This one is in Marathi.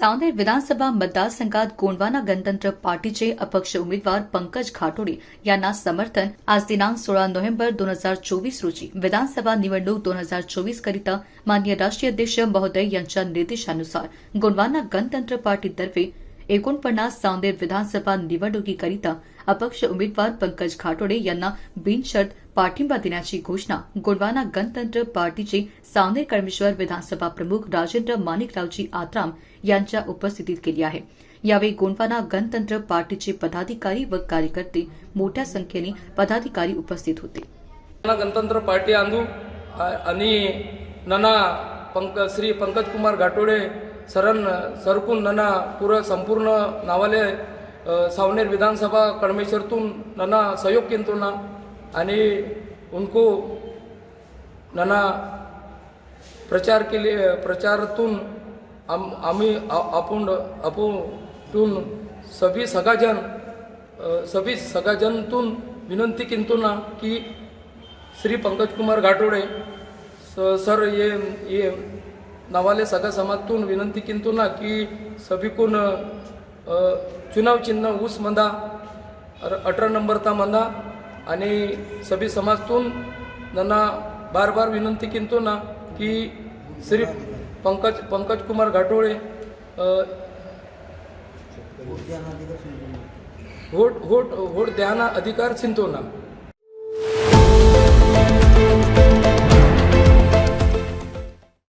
सावनेर विधानसभा मतदारसंघात गोंडवाना गणतंत्र पार्टीचे अपक्ष उमेदवार पंकज घाटोडे यांना समर्थन आज दिनांक सोळा नोव्हेंबर दोन हजार चोवीस रोजी. विधानसभा निवडणूक दोन हजार चोवीस करिता माननीय राष्ट्रीय अध्यक्ष महोदय यांच्या निर्देशानुसार गोंडवाना गणतंत्र पार्टीतर्फे एकोणपन्नास सावनेर विधानसभा निवडणुकीकरिता अपक्ष उमेदवार पंकज घाटोडे यांना बिनशर्त पाठिंबा देण्याची घोषणा गोंडवाना गणतंत्र पार्टीचे सावनेर कळमेश्वर विधानसभा प्रमुख राजेंद्र माणिकरावजी आत्राम यांच्या उपस्थितीत केली आहे. यावेळी गोंडवाना गणतंत्र पार्टीचे पदाधिकारी व कार्यकर्ते मोठ्या संख्येने पदाधिकारी उपस्थित होते. गणतंत्र पार्टी आंदू आणि नना पंक श्री पंकज कुमार घाटोडे सरन सरकून नना पुर संपूर्ण नावाले सावनेर विधानसभा कड़मेश्वरतून नना सहयोग केंतो ना. आणि उनको नना प्रचार केले प्रचारातून आम आम्ही आपण आपण सभी सगाजन सभी सगाजनतून विनंती केंतो ना की श्री पंकज कुमार गाठोडे स सर ये ये नावाले सगळ्या समाजातून विनंती केंतो ना की सभी कोण अ, चुनाव चिन्ह ऊस मंदा अर- अठरा नंबरचा मंदा आणि सभी समाजातून त्यांना बार बार विनंती केंतो ना की Shri Pankaj Pankaj Kumar Ghatole vote vote vote द्याना अधिकार चिंतो ना.